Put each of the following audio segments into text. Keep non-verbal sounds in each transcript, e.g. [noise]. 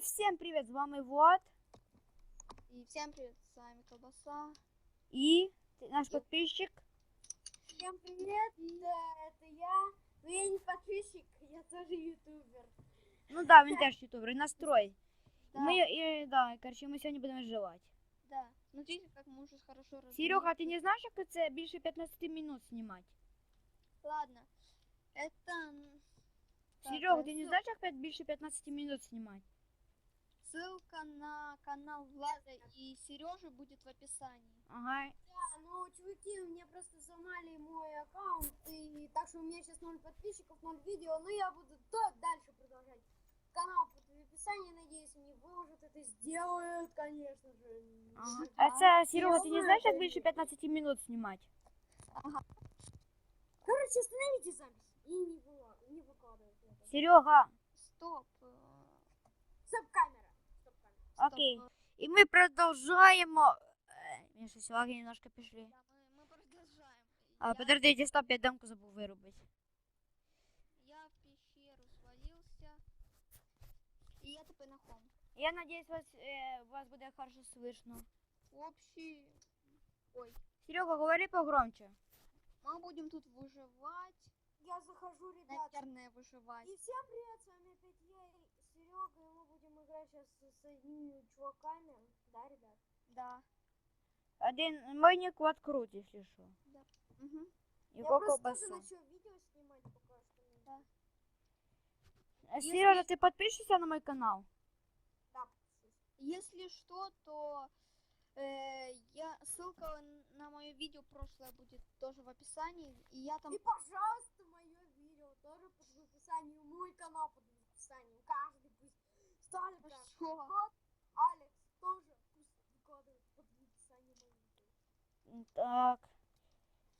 всем привет, с вами Влад И всем привет, с вами Колбаса. и наш подписчик. Всем привет, да, это я. Но я не подписчик, я тоже ютубер. Ну да, [laughs] він теж ютубер, настрой. Да, Мы, и, да, короче, ми сьогодні будемо жувати. да. Смотрите, как мы уже хорошо развились. Серега, ти не знаєш, як це більше 15 минут знімати? Ладно. Это... м, так, Серега, ти э, не ссыл- знаєш, як п'ять- більше 15 минут знімати? Ссылка на канал Влада и Сережи будет в описании. Ага. Да, ну, чуваки, у меня просто сломали мой аккаунт, и так что у меня сейчас 0 подписчиков, 0 видео, но я буду то дальше продолжать. Канал будет в описании, надеюсь, мне выложат это сделают, конечно же. ага. Да. А це, Серега, ти не знаю, знаєш, як це більше ні. 15 минут знімати? Короче, остановите запись и не, выла- не выкладывайте это. Серега, Стоп. э, Стоп-камера. Стоп-камера. стоп, Окей. э, і ми продовжуємо. Е, Мені щось лаги немножко пішли. Да, мы, мы продолжаем. А, я, подождите, стоп, я демку забув вирубити. я в пещеру свалился. И я тепер на хом. Я надіюсь, вас, е, вас буде хорошо слышно. Общий... Ой. Серега, говори погромче. Мы будем тут выживать. Я захожу, ребят. Наверное, выживать. И всем привет, с вами опять я и Серега, и мы будем играть сейчас с одними чуваками. Да, ребят? Да. Один мой ник вот крут, если что. Угу. Его я просто колбаса. тоже начал видео снимать пока что. Да. А, Если- ты подпишешься на мой канал? Да. Если что, то э, я ссылка на мое видео прошлое будет тоже в описании. И я там И, пожалуйста, мое видео тоже под в описании, мой канал под в описании. Каждый так. Хорошо. Вот, Алекс тоже пусть выкладывает под в описании мое видео. М, Так.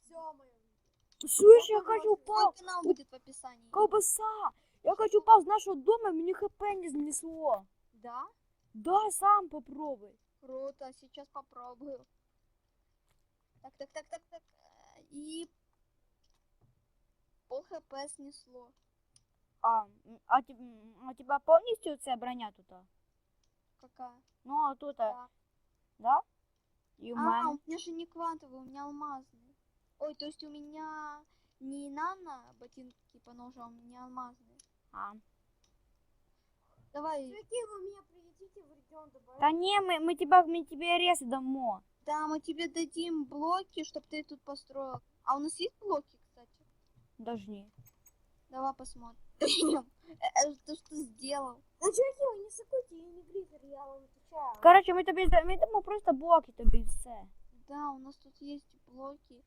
Все мое видео. Слышь, я хочу Мой упал. канал будет в описании. Колбаса. Я хочу упал с нашего дома, мне хп не занесло. Да? Да, сам попробуй. Круто, сейчас попробую. Так, так, так, так, так. И пол хп снесло. А, а, а тебя полностью ця броня тут? Какая? Ну, а тут, а, Да. да? И А, мене. у меня же не квантовый, у меня алмазный. Ой, то есть у меня не нано ботинки по ножу, а у меня алмазные. А. Давай, Чуваки, вы меня приедите в регион добавить. Да не, мы, мы тебя, мы тебе резы дамо. да, мы тебе дадим блоки, чтобы ты тут построил. А у нас есть блоки, кстати? Должни. Давай посмотрим Э, Ты что сделал? Да, чуваки, вы не сыкуйте, я не грифер, я вам отвечаю. Короче, ми тобі зда- ми дамо просто блоки тобі і все. Да, у нас тут есть блоки.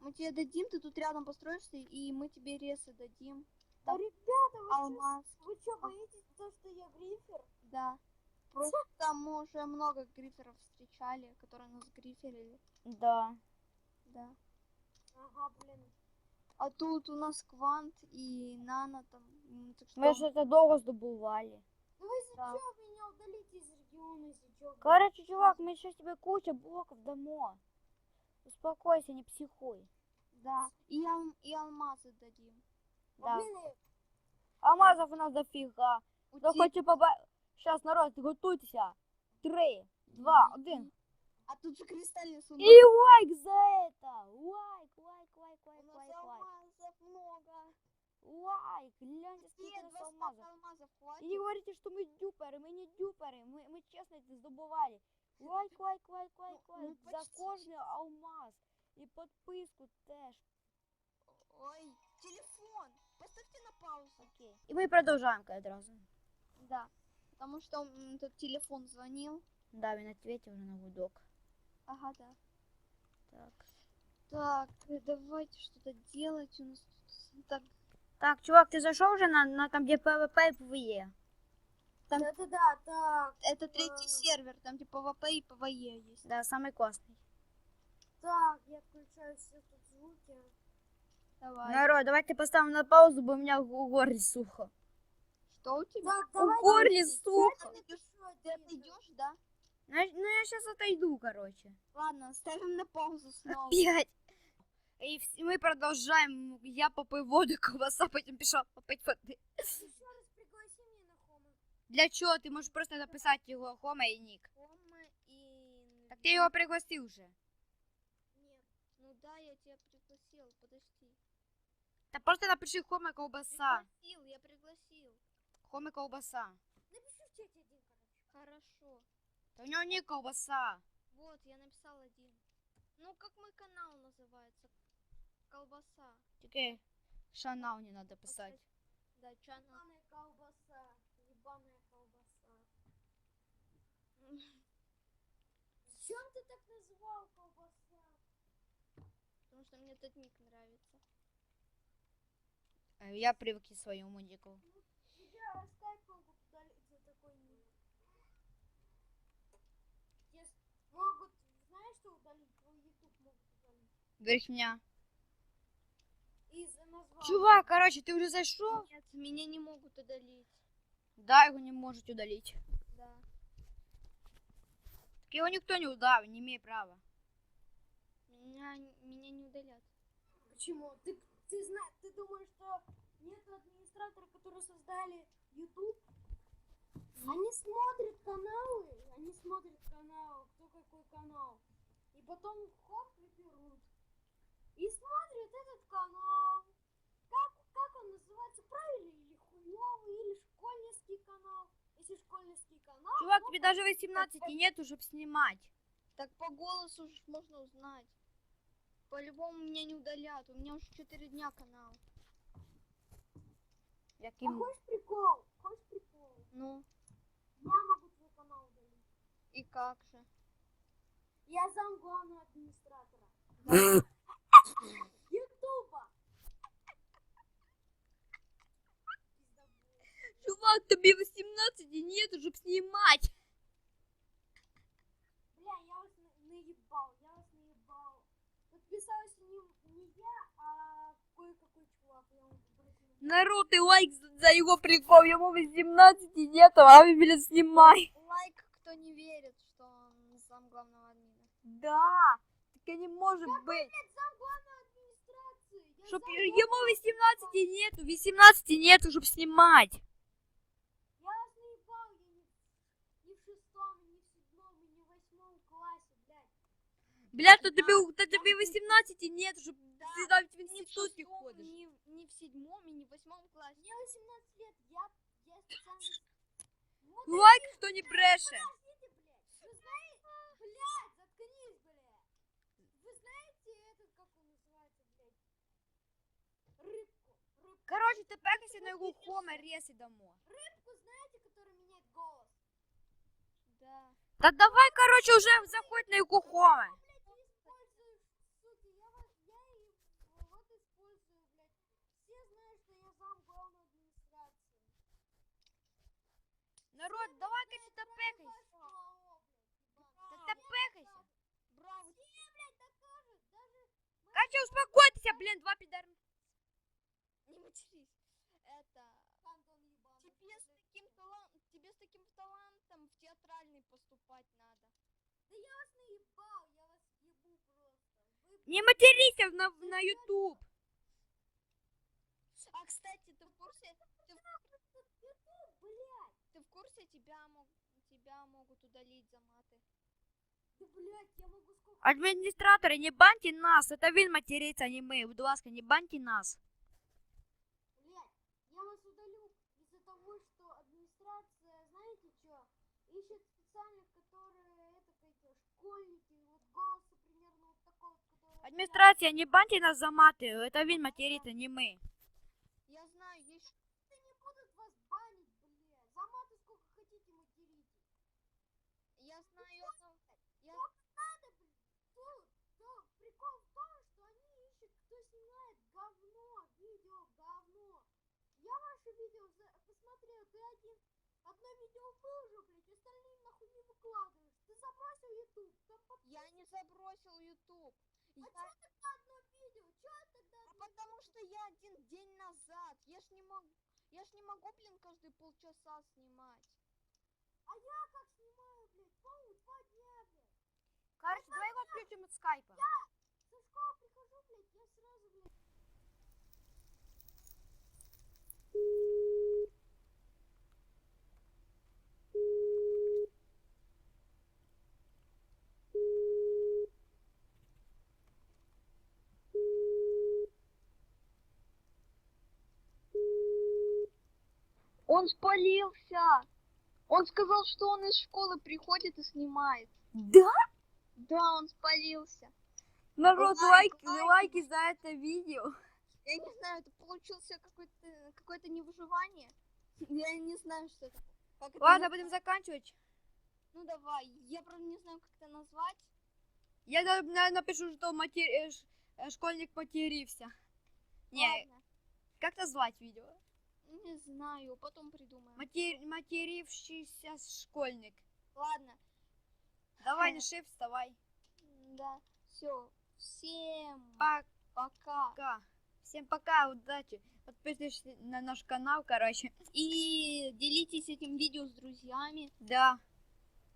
Мы тебе дадим, ты тут рядом построишься, и мы тебе ресы дадим. Да, ребята, вы чё, Алмаз, вы что, боитесь то, что я грифер? да. Просто мы уже много гриферов встречали, которые нас гриферили. Да. Да. Ага, блин. А тут у нас квант и нано там. м, Так что... Ми ж це довго здобували. Ну вы если Да. чё, меня удалите из региона, если чё. блин. Короче, чувак, ми щось тебе куча блоків дамо. Успокойся, не психуй. Да. И, ал- и алмазы дадим. А, Да. блин, э, Алмазів у нас дофіга. У Хто тебя- хоче поба... Щас, народ, готуйтеся. Три, два, один. А тут же кристальный сундук. І лайк за это! Лайк, лайк, лайк, У лайк, нас лайк, лайк. алмазов много. Лайк, гляньте, скільки Нет, у нас два алмазів. стака алмазов И хватит. не говорите, что мы дюперы, мы не дюперы, мы, мы честно это сдобывали. Лайк, лайк, [laughs] лайк, лайк, Ну, лайк. ну, За почти. кожний алмаз. І підписку теж. Ой, телефон. Поставьте на паузу. Окей. І ми продовжуємо одразу. Да. Потому что м, этот телефон звонил. Да, він ответив на гудок. Ага, да. Так. Так, э, давайте что-то делать. У нас тут так. Так, чувак, ти зайшов вже на, на там, де ПВП і ПВЕ? Там- Да-да-да, так, Это третий А. сервер, там где PvP и PvE есть. Да, самий класний. так, я включаю все тут звуки. Давай. Народ, давайте поставимо на паузу, бо у мене в горлі сухо. Что у тебя? Так, У давайте. горлі сейчас сухо. я напишу Ты один. отойдешь, да? Ну, я- ну я сейчас отойду, короче. Ладно, ставим на паузу снова. Опять. І всі- ми продовжуємо. Я попив воду, ковбаса, потім пішов попити води. Еще раз пригласи меня на хома. Для чого? Ти можеш просто написати його Хома і Нік. Хома и... Так ти його пригласив вже. Нет. Ну да, я тебя пригласил, подожди. Та просто напиши Хома ковбаса. Пригласил, я пригласил. Хома ковбаса. Напиши в чате один, короче. Хорошо. Та у нього Нік ковбаса. Вот, я написал один. Ну, как мой канал называется? Колбаса. Тільки шанал не треба писати. Да, чанал. Ебаная колбаса. Ебаная колбаса. [laughs] Чем ты так называл колбаса? Потому что мне этот ник нравится. Е, Я привик к своєму Ніку. удалить. Названия. Чувак, короче, ти вже зайшов? Нет, меня не могут удалить. Да, його не можуть удалити. Да. Так його ніхто не удав, не має права. Меня, меня не удалят. Почему? Ты, ты знаешь, ты думаешь, что нет администратора, которые создали YouTube? Они смотрят каналы, они смотрят каналы, кто какой канал. И потом хоп и берут. И смотрят этот канал. Как, как он называется? Правильно? Или хуёвый, или школьницкий канал. Если школьницкий канал, Чувак, тобі даже 18 нету, щоб знімати. Так по голосу ж можно узнать. По-любому меня не удалят. У меня уже 4 дня канал. А Яким... хочешь прикол? Хочешь прикол? Ну, Я могу твой канал удалить. и как же? Я зам главного администратора. [laughs] Ютуба. Пиздабол. Чувак, тобі 18 нету, щоб знімати. Бля, я вас на- наебал, я вас наебал. Подписался не, не я, а кое-какой чувак. Я вам попросил. Народ, і лайк за- за його прикол, йому 18 нету, а він, блядь, знімай. Лайк, кто не верит, что он сам главного админа. Да, таке не може бути. Блядь, зам главной администрации. Я Щоб зам йому главного 18 нету, 18 нету, щоб знімати. Я вас наебал, я не, не в шестом, не в седьмом, и не в восьмом классе, блядь. Блядь, то тобі, то тобі 18 нету, щоб Да, ти навіть в Ни в інститут не шестом, ходиш. ни, в- ни в седьмом, и не в восьмом классе. Мне 18 лет, я, я специально... Вот Лайк, хто не бреше. Знаете этот, как он называется, блядь? Рыбку. Рыбку. Короче, тепер якщо на його хома реси дамо. Рыбку знаете, которая меняет голос? Да. Та давай, короче, уже заходь на його хома. Блядь, ты используешь, суки, я вас... Я и вот использую, блядь. Все знают, что я зам главной администрации. Народ, давай, короче, тапекайся. Так тапекайся. Браво. Все, блядь, докажут. Даже Короче, успокойтеся, блин, два пидора. Не матерись. Это... Тебе с таким талантом, тебе с таким талантом в театральный поступать надо. Да я вас наебал, я вас ебу просто. Вы, Не материся на, на YouTube. А кстати, ты в курсе? Ты в, ты в курсе тебя мог, тебя могут удалить за маты? Да, блядь, я могу сколько... Адміністратори, не баньте нас, це він материться, а не ми. Будь ласка, не баньте нас. Блядь, я вас удалю из-за того, что администрация, знаете что, ищет специальных, которые, это, какие школьники, вот голоса примерно вот такой вот, который... Адміністрація, не баньте нас за мати, це він материться, не ми. Я знаю, есть... Да не будут вас банить, блядь. За маты сколько хотите материте. Я знаю одного... Я, Надо, блядь. То, то, прикол в том, что они ищут, кто снимает говно, видео говно. Я ваше видео за- посмотрел, ты один, одно видео выложил, блядь, остальные нахуй не выкладываешь. Ты забросил YouTube, там под- я не забросил YouTube. А Я- чё тогда одно видео? Чё тогда А одно потому что я один день назад. Я ж не могу... Я ж не могу, блин, каждые полчаса снимать. А я как снимаю, блядь, пол, два дня, блядь. Короче, давай его отключим от скайпа. Я со школы прихожу, блядь, я сразу, блядь. Он спалился. Он сказал, что он из школы приходит и снимает. Да? Да, он спалился. Народ, Лайк, лайк, лайк. лайки за это видео. [laughs] Я не знаю, это получился какое-то какое-то невыживание. Я не знаю, что это. Как это Ладно, будем заканчивать. Ну давай. Я правда не знаю, как это назвать. Я на- на- напишу, что матер... э, э, школьник матерился. Не, Ладно. как назвать видео? Не знаю, потом придумаем. Матер... Матерившийся школьник. Ладно. Давай, не шеф, вставай. Да. Все. Всем Пока. пока. Всем пока, удачи. Подписывайтесь на наш канал, короче. И делитесь этим видео с друзьями. Да.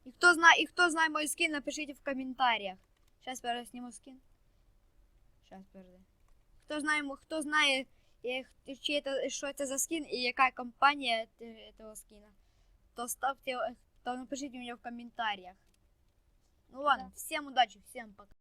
И кто знает, и кто знает мой скин, напишите в комментариях. Сейчас я сниму скин. Сейчас, подожди. Кто знает, кто знает, чей это, что это за скин и какая компания эт- этого скина, то ставьте, то напишите мне в комментариях. Ну ладно, всем удачи, всем пока.